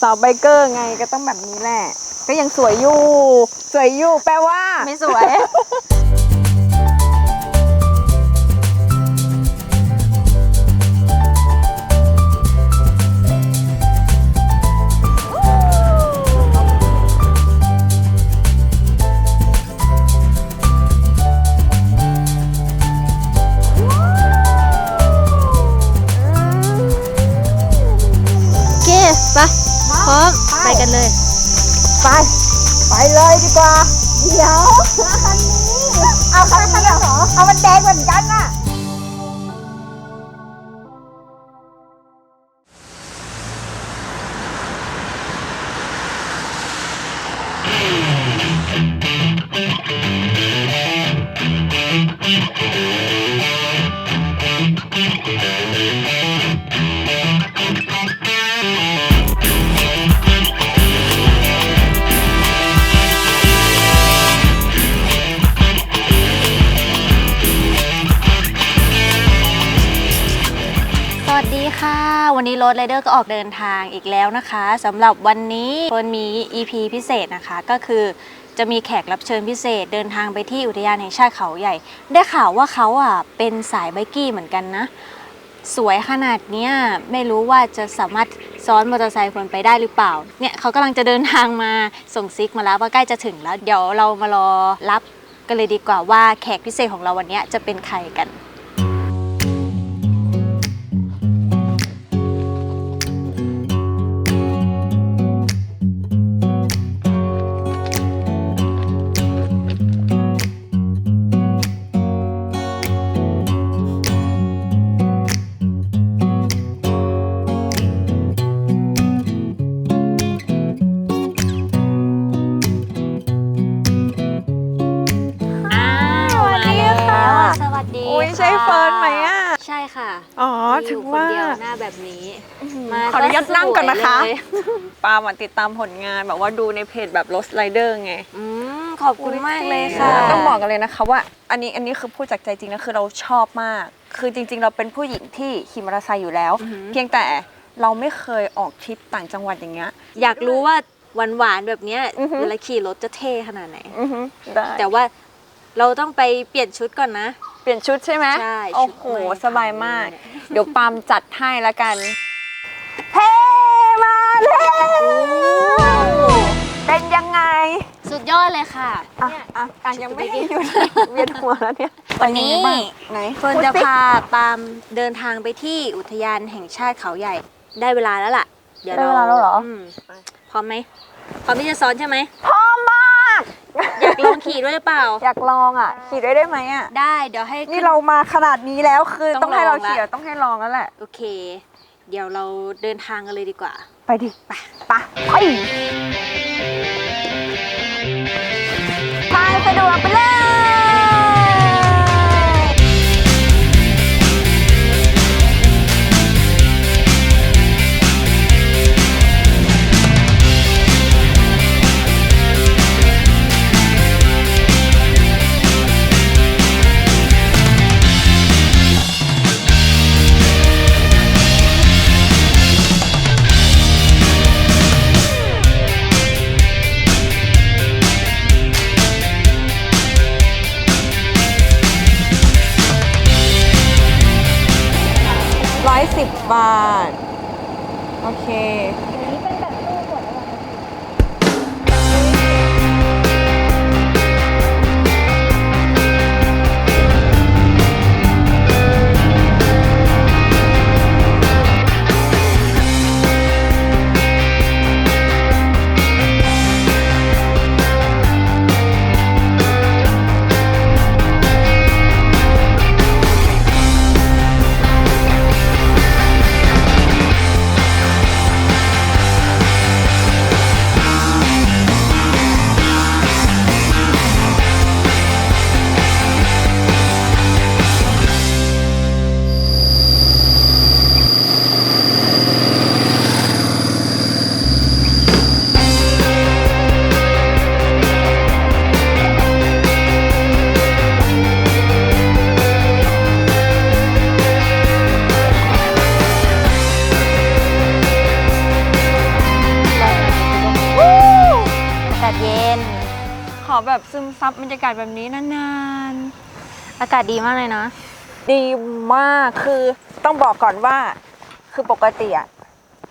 สาวไบเกอร์ไงก็ต้องแบบนี้แหละ ก็ยังสวยอยู่ สวยอยู่แปลว่า ไม่สวย กันเลย ไป ไปเลยดีกว่า เดี๋ยวคันนี้ เอาคันนี้เหรอ เอามันแดงเหมือนกันน่ะส วัสดีค่ะ วันนี้รถไรเดอร์ก็ออกเดินทางอีกแล้วนะคะสำหรับวันนี้เฟิร์นมี EP พิเศษนะคะ ก็คือจะมีแขกรับเชิญพิเศษ เดินทางไปที่อุทยานแห่งชาติเขาใหญ่ ได้ข่าวว่าเขาอะเป็นสายไบกี้เหมือนกันนะ สวยขนาดเนี้ยไม่รู้ว่าจะสามารถซ้อนมอเตอร์ไซค์คนไปได้หรือเปล่า เนี่ยเขากำลังจะเดินทางมาส่งซิกมาแล้วว่าใกล้จะถึงแล้ว เดี๋ยวเรามารอรับกันเลยดีกว่าว่าแขกพิเศษของเราวันนี้จะเป็นใครกัน แบบนี้มาขออนุญาตนั่งก่อนนะคะสวยเลยปาล์มอะติดตามผลงานแบบว่าดูในเพจแบบ Lost Rider ไง อืมขอบคุณมากเลยค่ะ ต้องบอกกันเลยนะคะว่าอันนี้อันนี้คือพูดจากใจจริงนะคือเราชอบมาก คือจริง ๆ เราเป็นผู้หญิงที่ขี่มอเตอร์ไซค์อยู่แล้ว อือหือ เพียงแต่เราไม่เคยออกทริปต่างจังหวัดอย่างเงี้ย อยากรู้ว่าหวานๆแบบเนี้ยอือฮึ เวลาขี่รถจะเท่ขนาดไหนอือฮึได้แต่ว่าเราต้องไปเปลี่ยนชุดก่อนนะ เปลี่ยนชุดใช่ไหมใช่โอ้ชุดโหใหม่ สบายมากค่ะเดี๋ยวปาล์มจัดให้ละกัน เฮ้มาแล้วเป็นยังไง สุดยอดเลยค่ะ อะอะอะยังไม่ได้หยุดเวียนหัวแล้วเนี่ยวันนี้ ไปยังไงบ้างไหนเฟิร์นพูดจะสิพาปาล์มเดินทางไปที่อุทยานแห่งชาติเขาใหญ่ ได้เวลาแล้วล่ะ เดี๋ยวได้เวลาแล้วเหรอ มพร้อมไหมพร้อมที่จะซ้อนใช่ไหมพร้อมมาก อยากลองขี่ด้วยหรือเปล่า อยากลองอะ ขี่ได้ได้ไหมอะ ได้เดี๋ยวให้นี่ขึ้เรามาขนาดนี้แล้วคือต้ต้อองงให้เราลองละ ขี่อะต้องให้ลองแล้วแหละ โอเค เดี๋ยวเราเดินทางกันเลยดีกว่า ไปดิ ไปไปไปไปสะดวกไปเลยาท โอเคากาศแบบนี้นานอากาศดีมากเลยนะๆดีมากคือต้องบอกก่อนว่าคือปกติอะ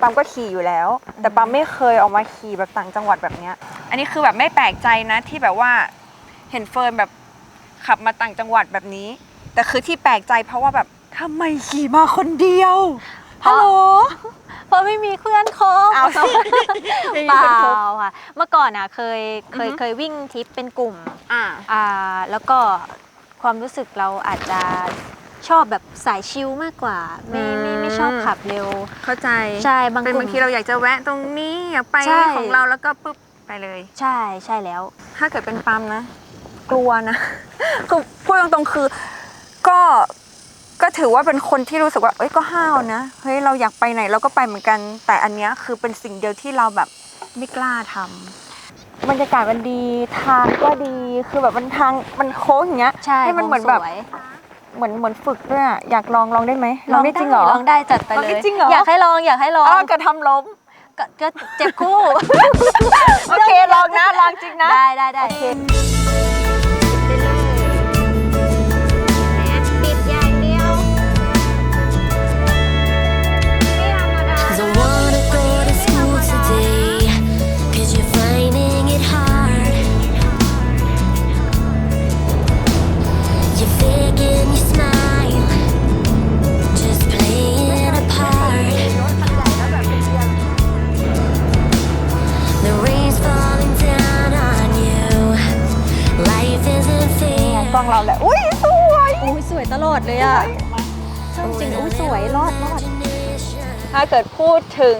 ปั๊มก็ขี่อยู่แล้ว แต่ปั๊มไม่เคยออกมาขี่แบบต่างจังหวัดแบบเนี้ย อันนี้คือแบบไม่แปลกใจนะที่แบบว่าเห็นเฟิร์นแบบขับมาต่างจังหวัดแบบนี้ แต่คือที่แปลกใจเพราะว่าแบบทำไมขี่มาคนเดียวเพราะฮัลโหล เพราะไม่มีเพื่อนคบเอาสิเปล่าค่ะ เมื่อก่อนอะเคยเคยอือฮึ เคยวิ่งทริปเป็นกลุ่มอ่า อ่าแล้วก็ความรู้สึกเราอาจจะชอบแบบสายชิลมากกว่า ไม่ไม่ไม่ชอบขับเร็ว เข้าใจใช่บางเป็นกลุ่บาม งทีเราอยากจะแวะตรงนี้อยากไปใช่ ของเราแล้วก็ปุ๊บไปเลย ใช่ใช่แล้ว ถ้าเกิดเป็นปั๊มนะ กลัวนะ คือพูดตรงๆคือ ก็ ก็ถือว่าเป็นคนที่รู้สึกว่า เอ้ยก็ห้าวนะ เฮ้ยเราอยากไปไหนเราก็ไปเหมือนกัน แต่อันเนี้ยคือเป็นสิ่งเดียวที่เราแบบไม่กล้าทำบรรยากาศมันดีทางก็ดีคือแบบมันทางมันโค้งอย่างเงี้ยใช่มันเหมือนแบบสวยเหมือนเหมือนฝึกด้วยอะอยากลองลองได้ไหมลองได้จริงเหรอ ลองได้จัดไปลองเลได้ยจริงเหรออ ยากให้ลองอยากให้ลองอ้าวเกิดทำล้ม ก็ก็เจ็บคู่ โอเคลองนะลองจริงนะ ได้ได้ได้ อง fair. เราแหละอุ้ยสวยอุ้ยสวยตลอดเลยอะชอบจริงอุ้ยสวยรอดรอด Imagination. ถ้าเกิดพูดถึง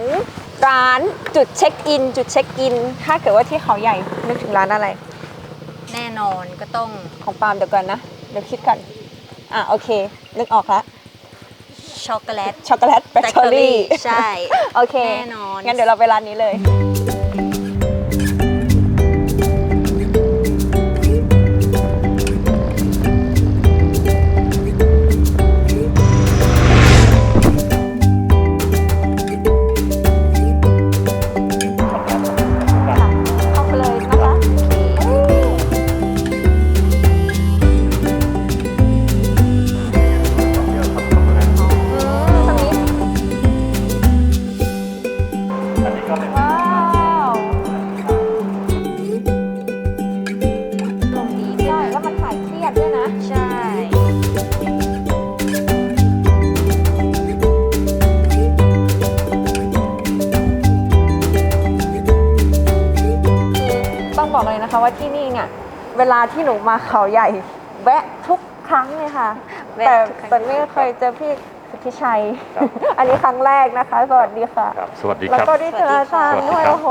ร้านจุดเช็คอิน จุดเช็คอิน ถ้าเกิดว่าที่เขาใหญ่นึกถึงร้านอะไร แน่นอนก็ต้องของปาล์มเดี๋ยวก่อนนะเดี๋ยวคิดก่อนอะโอเค นึกออกละช็อกโกแลตช็อกโกแลตแบตเตอรี่ใช่ โอเค แน่นอน งั้นเดี๋ยวเราไปร้านนี้เลย ว่าที่นี่เนี่ย เวลาที่หนูมาเขาใหญ่แวะทุกครั้งเลยค่ะ แวะแต่ทุกครั้ง แต่ไม่เคยเจอพี่สุทธิชัยอันนี้ครั้งแรกนะคะ สวัสดีค่ะ ครับ สวัสดีแล้วครับ ก็ได้เจออาจารย์สวัสดีด้วยครับ โอ้โห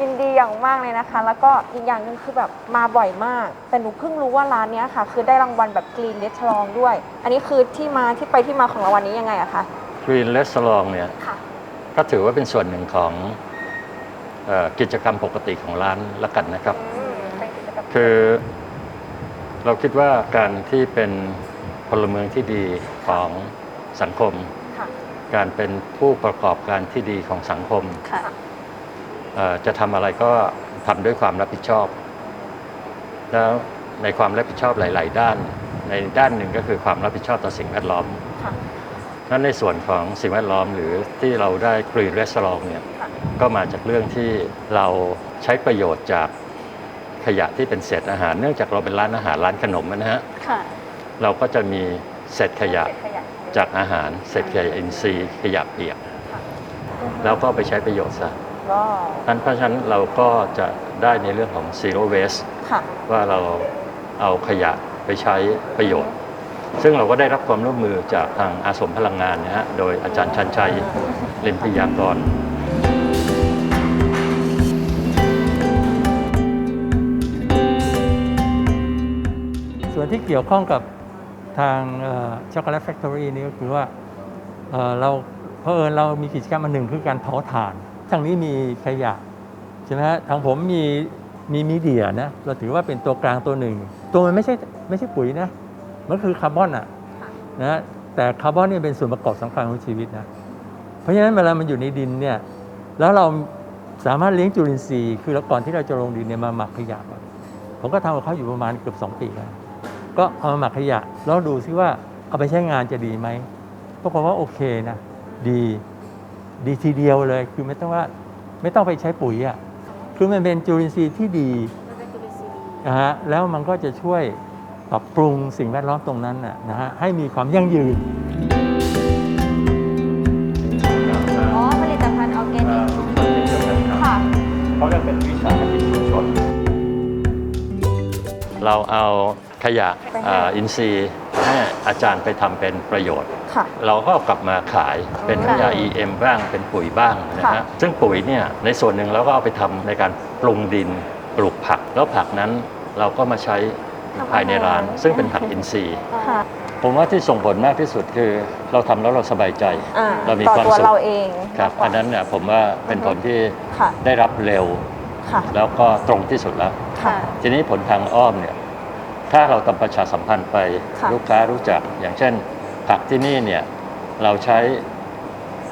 ยินดีอย่างมากเลยนะคะ แล้วก็อีกอย่างหนึ่งคือแบบมาบ่อยมาก แต่หนูเพิ่งรู้ว่าร้านเนี้ยค่ะ คือได้รางวัลแบบกรีนเลสลองด้วย อันนี้คือที่มาที่ไปที่มาของรางวัลนี้ยังไงอะคะ Green Restaurant เนี่ยค่ะ ก็ถือว่าเป็นส่วนหนึ่งของเออกิจกรรมปกติของร้านละกันนะครับ อื คือ เราคิดว่าการที่เป็นพลเมืองที่ดีของสังคมค่ะการเป็นผู้ประกอบการที่ดีของสังคมค่ะเอ่อจะทำอะไรก็ทำด้วยความรับผิดชอบ แล้วในความรับผิดชอบหลาย ๆ ด้าน ในด้านหนึ่งก็คือความรับผิดชอบต่อสิ่งแวดล้อมค่ะนั้นในส่วนของสิ่งแวดล้อมหรือที่เราได้กรีนเรส a อ r เนี่ยค่ะก็มาจากเรื่องที่เราใช้ประโยชน์จาก ขยะที่เป็นเศษอาหาร เนื่องจากเราเป็นร้านอาหารร้านขนมนะฮะค่ะเราก็จะมีเศษขยะเศษขยะจากอาหารเศษขยะอินทรีย์ ขยะเปียก แล้วก็ไปใช้ประโยชน์ซะว้าวนั้นเพราะฉะนั้นเราก็จะได้ในเรื่องของ zero waste ค่ะว่าเราเอาขยะไปใช้ประโยชน์ ซึ่งเราก็ได้รับความร่วมมือจากทางอาสมพลังงานนะฮะโดยอาจารย์ชันชัยลิมพิยากร ที่เกี่ยวข้องกับทางช็อกโกแลตแฟคทอรี่นี่ก็คือว่าเราเพอเอิญเรามีกิจกรรมอันหนึ่งคือการเผาถ่านทางนี้มีขยะใช่ไหมฮะทางผมมีมีมีเดียนะเราถือว่าเป็นตัวกลางตัวหนึ่ง ตัวมันไม่ใช่ไม่ใช่ปุ๋ยนะมันคือคาร์บอนอะนะแต่คาร์บอนเนี่ยเป็นส่วนประกอบสำคัญของชีวิตนะเพราะฉะนั้นเวลามันอยู่ในดินเนี่ยแล้วเราสามารถเลี้ยงจุลินทรีย์ คือแล้วก่อนที่เราจะลงดินเนี่ยมาหมักขยะผมก็ทำกับเขาอยู่ประมาณเกือบ2ปีแล้ว ก็เอามาหมักขยะ แล้วดูซิว่าเอาไปใช้งานจะดีไหมปรากฏว่าโอเคนะดีดีทีเดียวเลย คือไม่ต้องว่าไม่ต้องไปใช้ปุ๋ยอะ่ะคือมันเป็นจุลินทรีย์ที่ดีนะฮะแล้วมันก็จะช่วยปรับปรุงสิ่งแวดล้อมตรงนั้นน่ะนะฮะให้มีความยั่งยืนอ๋อผลิตภัณฑ์ออร์แกนิกค่ะเขาเรียกเป็นวิสาหกิจชุมชนเราเอา ขยะอ่าอินทรีย์ให้อาจารย์ไปทำเป็นประโยชน์ ค่ะ เราก็เอากลับมาขายเป็นขยะ EM บ้างเป็นปุ๋ยบ้างนะค่ะฮะซึ่งปุ๋ยเนี่ยในส่วนหนึ่งเราก็เอาไปทำในการปรุงดินปลูกผัก แล้วผักนั้นเราก็มาใช้ภายในร้าน ซึ่งเป็นผักอินทรีย์ ค่ะ ผมว่าที่ส่งผลมากที่สุดคือเราทำแล้วเราสบายใจ อ่าเรามีต่อความตัวสุขเราเองครับมากกว่าอันนั้นเนี่ยผมว่าเป็นผลที่ค่ะได้รับเร็ว ค่ะแล้วก็ตรงที่สุดแล้ว ค่ะ ทีนี้ผลทางอ้อมเนี่ย ถ้าเราทำประชาสัมพันธ์ไปค่ะลูกค้ารู้จัก อย่างเช่น ผักที่นี่เนี่ยเราใช้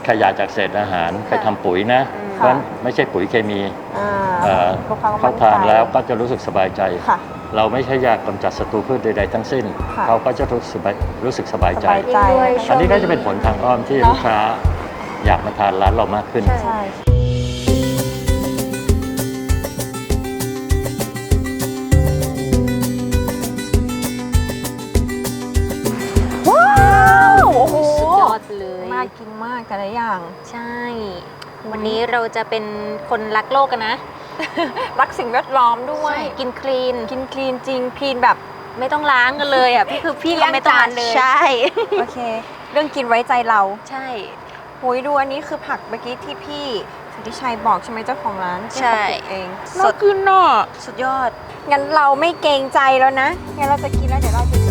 ขยะจากเศษอาหารไปทำปุ๋ยนะ เพราะฉะนั้นไม่ใช่ปุ๋ยเคมีอ่าเอ่อลูกค้าก็เขามั่นใจทานแล้วก็จะรู้สึกสบายใจ ค่ะ เราไม่ใช่ยากำจัดศัตรูพืชใดๆทั้งสิ้น ค่ะ เขาก็จะรู้สึกสบายรู้สึกสบายสใจบายใจด้วยอันนี้ก็จะเป็นผลทางอ้อมที่เนอะ ลูกค้าอยากมาทานร้านเรามากขึ้น ใช่ว้ากินมากแต่ละอย่าง ใช่ วันนี้เราจะเป็นคนรักโลกกันนะ รักสิ่งแวดล้อมด้วยใช่กินคลีน กินคลีนจริงคลีนแบบไม่ต้องล้างกันเลยอะพี่คือพี่เลี้ยก็งไม่ต้องล้างจานเลยใช่ โอเค เรื่องกินไว้ใจเรา ใช่โอ้ยดูอันนี้คือผักเมื่อกี้ที่พี่สุทธิชัยบอกใช่ไหมเจ้าของร้านที่ใช่เขาปลูกเองสดน่ากินเนาะสุดยอด งั้นเราไม่เกรงใจแล้วนะ งั้นเราจะกินแล้วเดี๋ยวเราจะ